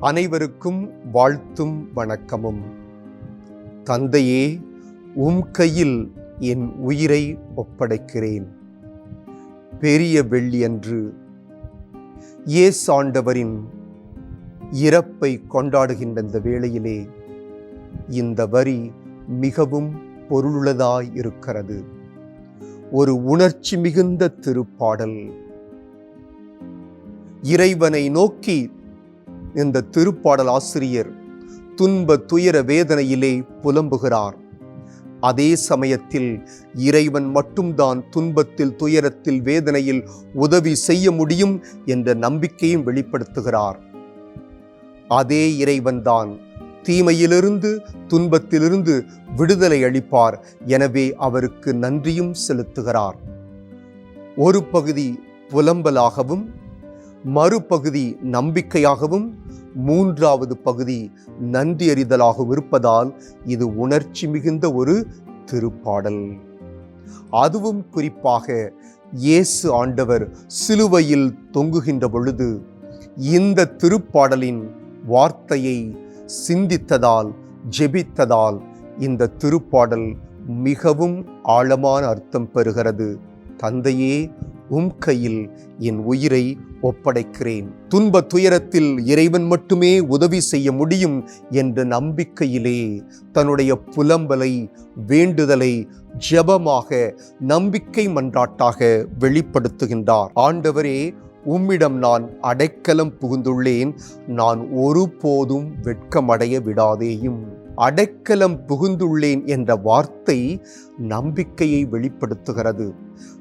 அனைவருக்கும் வாழ்த்தும் வணக்கமும். தந்தையே உம் கையில் என் உயிரை ஒப்படைக்கிறேன். பெரிய வெள்ளியன்று இயேசு இறப்பை கொண்டாடுகின்ற இந்த வேளையிலே இந்த வரி மிகவும் பொருளுள்ளதாய் இருக்கிறது. ஒரு உணர்ச்சி மிகுந்த திருப்பாடல். இறைவனை நோக்கி இந்த திருப்பாடல் ஆசிரியர் துன்ப துயர வேதனையிலே புலம்புகிறார். அதே சமயத்தில் இறைவன் மட்டும்தான் துன்பத்தில் துயரத்தில் வேதனையில் உதவி செய்ய முடியும் என்ற நம்பிக்கையும் வெளிப்படுத்துகிறார். அதே இறைவன்தான் தீமையிலிருந்து துன்பத்திலிருந்து விடுதலை அளிப்பார். எனவே அவருக்கு நன்றியும் செலுத்துகிறார். ஒரு பகுதி புலம்பலாகவும் மறுபகுதி நம்பிக்கையாகவும் மூன்றாவது பகுதி நன்றி அறிதலாகவும் இருப்பதால் இது உணர்ச்சி மிகுந்த ஒரு திருப்பாடல். அதுவும் குறிப்பாக இயேசு ஆண்டவர் சிலுவையில் தொங்குகின்ற பொழுது இந்த திருப்பாடலின் வார்த்தையை சிந்தித்ததால் ஜெபித்ததால் இந்த திருப்பாடல் மிகவும் ஆழமான அர்த்தம் பெறுகிறது. தந்தையே உம் கையில் என் உயிரை ஒப்படைக்கிறேன். துன்ப துயரத்தில் இறைவன் மட்டுமே உதவி செய்ய முடியும் என்ற நம்பிக்கையிலே தன்னுடைய புலம்பலை வேண்டுதலை ஜெபமாக நம்பிக்கை மன்றாட்டாக வெளிப்படுத்துகின்றார். ஆண்டவரே உம்மிடம் நான் அடைக்கலம் புகுந்துள்ளேன். நான் ஒருபோதும் வெட்கமடைய விடாதேயும். அடைக்கலம் புகுந்துள்ளேன் என்ற வார்த்தை நம்பிக்கையை வெளிப்படுத்துகிறது.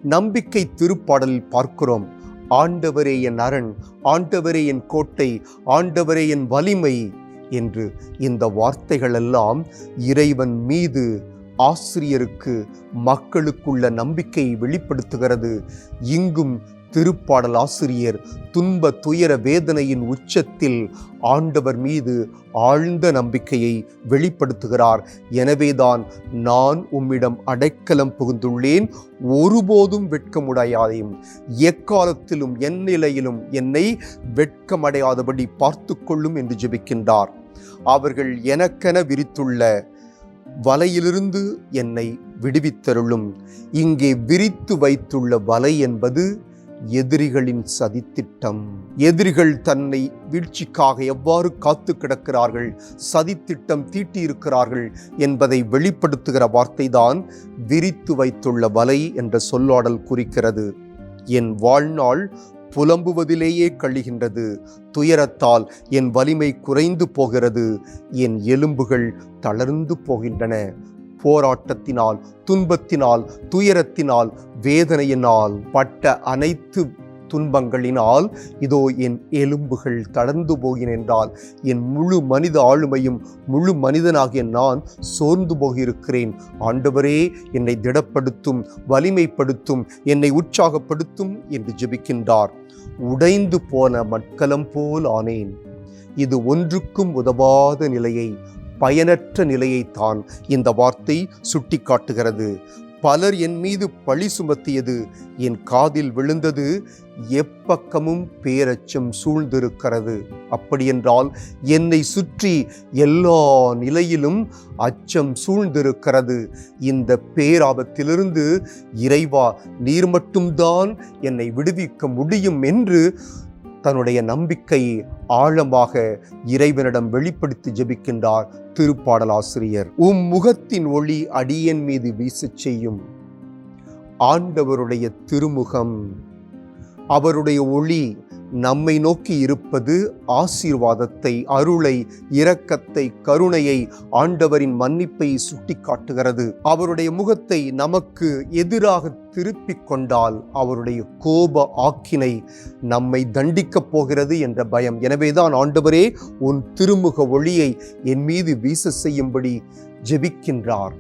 நம்பிக்கை திருப்பாடலில் பார்க்கிறோம். ஆண்டவரே என் அரண் ஆண்டவரே என் கோட்டை ஆண்டவரே என் வலிமை என்று இந்த வார்த்தைகளெல்லாம் இறைவன் மீது ஆசிரியருக்கு மக்களுக்குள்ள நம்பிக்கையை வெளிப்படுத்துகிறது. இங்கும் திருப்பாடல் ஆசிரியர் துன்ப துயர வேதனையின் உச்சத்தில் ஆண்டவர் மீது ஆழ்ந்த நம்பிக்கையை வெளிப்படுத்துகிறார். எனவேதான் நான் உம்மிடம் அடைக்கலம் புகுந்துள்ளேன். ஒருபோதும் வெட்கமுடையாதையும் எக்காலத்திலும் என் நிலையிலும் என்னை வெட்கமடையாதபடி பார்த்து கொள்ளும் என்று ஜெபிக்கின்றார். அவர்கள் எனக்கென விரித்துள்ள வலையிலிருந்து என்னை விடுவித்தருளும். இங்கே விரித்து வைத்துள்ள வலை என்பது எதிரிகளின் சதித்திட்டம். எதிரிகள் தன்னை வீழ்ச்சிக்காக எவ்வாறு காத்து கிடக்கிறார்கள் சதித்திட்டம் தீட்டியிருக்கிறார்கள் என்பதை வெளிப்படுத்துகிற வார்த்தைதான் விரித்து வைத்துள்ள வலை என்ற சொல்லாடல் குறிக்கிறது. என் வாழ்நாள் புலம்புவதிலேயே கழிகின்றது துயரத்தால் என் வலிமை குறைந்து போகிறது என் எலும்புகள் தளர்ந்து போகின்றன. போராட்டத்தினால் துன்பத்தினால் துயரத்தினால் வேதனையினால் பட்ட அனைத்து துன்பங்களினால் இதோ என் எலும்புகள் தளர்ந்து போகினென்றால் என்றால் என் முழு மனித ஆளுமையும் முழு மனிதனாகிய நான் சோர்ந்து போகிருக்கிறேன் ஆண்டவரே என்னை திடப்படுத்தும் வலிமைப்படுத்தும் என்னை உற்சாகப்படுத்தும் என்று ஜெபிக்கின்றார். உடைந்து போன மட்கலம் போல் ஆனேன். இது ஒன்றுக்கும் உதவாத நிலையை பயனற்ற நிலையைத்தான் இந்த வார்த்தை சுட்டிக்காட்டுகிறது. பலர் என் மீது பழி சுமத்தியது என் காதில் விழுந்தது எப்பக்கமும் பேரச்சம் சூழ்ந்திருக்கிறது. அப்படியென்றால் என்னை சுற்றி எல்லா நிலையிலும் அச்சம் சூழ்ந்திருக்கிறது. இந்த பேராபத்திலிருந்து இறைவா நீர் மட்டும்தான் என்னை விடுவிக்க முடியும் என்று தன்னுடைய நம்பிக்கையை ஆழமாக இறைவனிடம் வெளிப்படுத்தி ஜெபிக்கின்றார் திருப்பாடலாசிரியர். உம் முகத்தின் ஒளி அடியன் மீது வீசச் செய்யும். ஆண்டவருடைய திருமுகம். அவருடைய ஒளி நம்மை நோக்கி இருப்பது ஆசீர்வாதத்தை அருளை இரக்கத்தை கருணையை ஆண்டவரின் மன்னிப்பை சுட்டிக்காட்டுகிறது. அவருடைய முகத்தை நமக்கு எதிராக திருப்பிக் கொண்டால் அவருடைய கோப ஆக்கினை நம்மை தண்டிக்கப் போகிறது என்ற பயம். எனவேதான் ஆண்டவரே உன் திருமுக ஒளியை என் மீது வீச செய்யும்படி ஜெபிக்கின்றார்.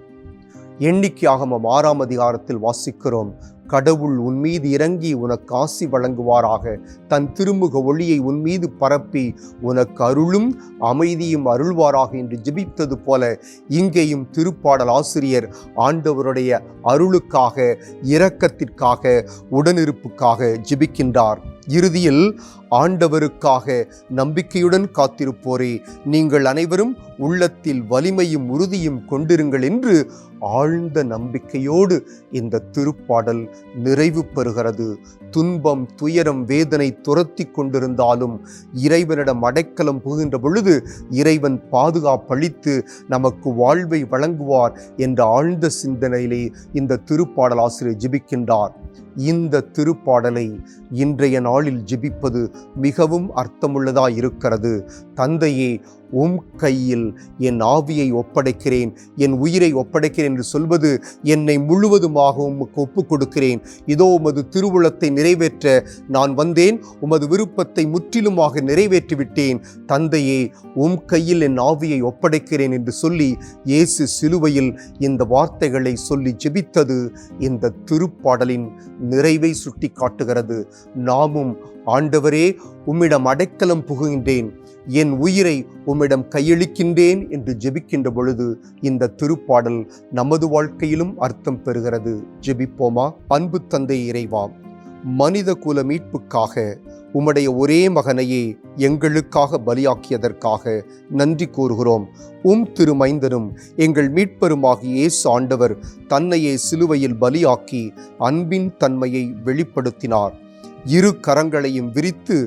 எண்ணிக்கையாகமம் ஆறாம் அதிகாரத்தில் வாசிக்கிறோம். கடவுள் உன் மீது இறங்கி உனக்கு ஆசி வழங்குவாராக. தன் திருமுக ஒளியை உன் மீது பரப்பி உனக்கு அருளும் அமைதியும் அருள்வாராக என்று ஜெபித்தது போல இங்கேயும் திருப்பாடல் ஆசிரியர் ஆண்டவருடைய அருளுக்காக இரக்கத்திற்காக உடனிருப்புக்காக ஜெபிக்கின்றார். இறுதியில் ஆண்டவருக்காக நம்பிக்கையுடன் காத்திருப்போரே. நீங்கள் அனைவரும் உள்ளத்தில் வலிமையும் உறுதியும் கொண்டிருங்கள் என்று ஆழ்ந்த நம்பிக்கையோடு இந்த திருப்பாடல் நிறைவு பெறுகிறது. துன்பம் துயரம் வேதனை துரத்தி கொண்டிருந்தாலும் இறைவனிடம் அடைக்கலம் புகின்ற பொழுது இறைவன் பாதுகாப்பளித்து நமக்கு வாழ்வை வழங்குவார் என்ற ஆழ்ந்த சிந்தனையிலே இந்த திருப்பாடல் ஆசிரியர் ஜெபிக்கின்றார். இந்த திருப்பாடலை இன்றைய நாளில் ஜெபிப்பது மிகவும் அர்த்தமுள்ளதாக இருக்கிறது தந்தையே உம் கையில் என் ஆவியை ஒப்படைக்கிறேன் என் உயிரை ஒப்படைக்கிறேன் என்று சொல்வது என்னை முழுவதுமாக உமக்கு ஒப்புக் கொடுக்கிறேன் இதோ உமது திருவுளத்தை நிறைவேற்ற நான் வந்தேன் உமது விருப்பத்தை முற்றிலுமாக நிறைவேற்றிவிட்டேன். தந்தையே உம் கையில் என் ஆவியை ஒப்படைக்கிறேன் என்று சொல்லி இயேசு சிலுவையில் இந்த வார்த்தைகளை சொல்லி ஜெபித்தது இந்த திருப்பாடலின் நிறைவை சுட்டி காட்டுகிறது நாமும் ஆண்டவரே உம்மிடம் அடைக்கலம் புகுகின்றேன். என் உயிரை உம்மிடம் கையளிக்கின்றேன் என்று ஜெபிக்கின்ற பொழுது இந்த திருப்பாடல் நமது வாழ்க்கையிலும் அர்த்தம் பெறுகிறது. ஜெபிப்போமா? அன்பு தந்தை இறைவா மனித குல மீட்புக்காக உம்முடைய ஒரே மகனையே எங்களுக்காக பலியாக்கியதற்காக நன்றி கூறுகிறோம். உம் திருமைந்தனும் எங்கள் மீட்பருமாகிய இயேசு ஆண்டவர் தன்னையே சிலுவையில் பலியாக்கி அன்பின் தன்மையை வெளிப்படுத்தினார். இரு கரங்களையும் விரித்து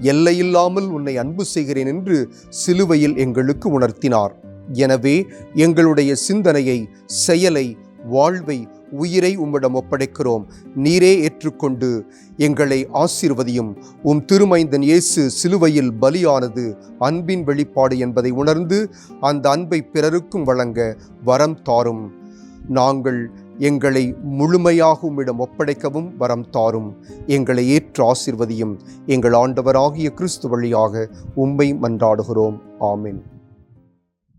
எல்லையில்லாமல் உன்னை அன்பு செய்கிறேன் என்று சிலுவையில் எங்களுக்கு உணர்த்தினார். எனவே எங்களுடைய சிந்தனையை செயலை வாழ்வை உயிரை உம்மிடம் ஒப்படைக்கிறோம். நீரே ஏற்றுக்கொண்டு எங்களை ஆசீர்வதியும். உம் திருமைந்தன் இயேசு சிலுவையில் பலியானது அன்பின் வெளிப்பாடு என்பதை உணர்ந்து அந்த அன்பை பிறருக்கும் வழங்க வரம் தாரும். நாங்கள் எங்களை முழுமையாகுமிடம் ஒப்படைக்கவும் வரம் தாரும். எங்களை ஏற்று ஆசிர்வதியும். எங்கள் ஆண்டவராகிய கிறிஸ்து வழியாக உம்மை மன்றாடுகிறோம். ஆமின்.